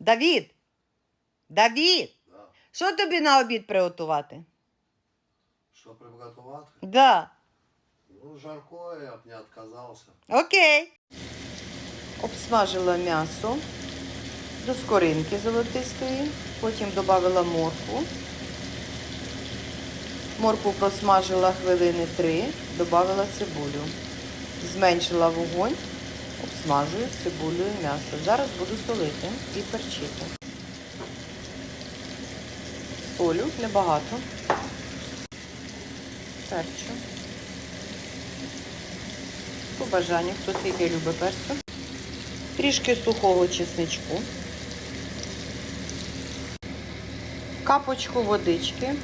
Давід! Давід! Да. Що тобі на обід приготувати? Что приготовать? Да. Ну, жаркое, я б не отказался. Окей. Обсмажила м'ясо до скоринки золотистої, потім додала моркву. Моркву просмажила хвилини три, додала цибулю. Зменшила вогонь, обсмажую з цибулею м'ясо. Зараз буду солити і перчити. Солю небагато. Перчу. По бажанню, хто скільки любить перцю. Трішки сухого чесничку. Капочку водички.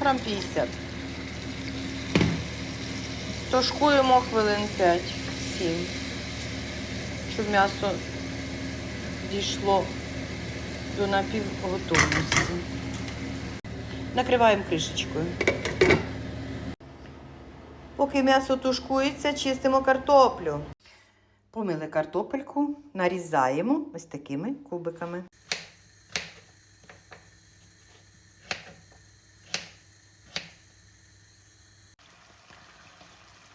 Грам 50. Тушкуємо хвилин 5-7, щоб м'ясо дійшло до напівготовності. Накриваємо кришечкою. Поки м'ясо тушкується, чистимо картоплю. Помили картопельку, нарізаємо ось такими кубиками.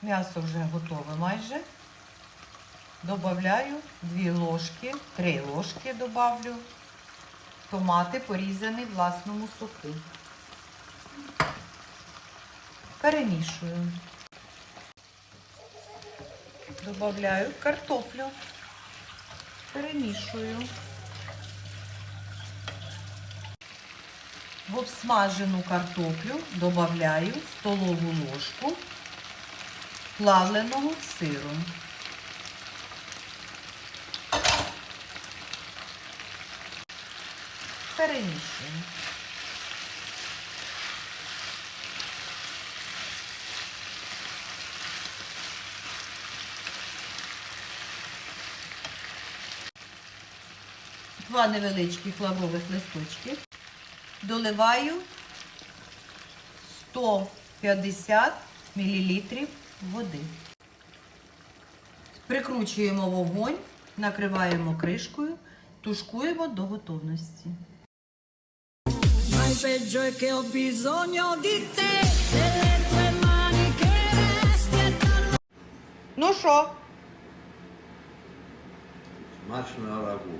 М'ясо вже готове майже. Добавляю 2 ложки, 3 ложки добавлю. Томати порізані в власному соку. Перемішую. Добавляю картоплю. Перемішую. В обсмажену картоплю додаю столову ложку плавленого сиру. Перемішую. Два невеличких лаврових листочки. Доливаю 150 мл води. Прикручуємо вогонь, накриваємо кришкою, тушкуємо до готовності. Ma il peggio è che ho bisogno di te, delle tue mani che resti e dalla Ну що, Смачного рагу.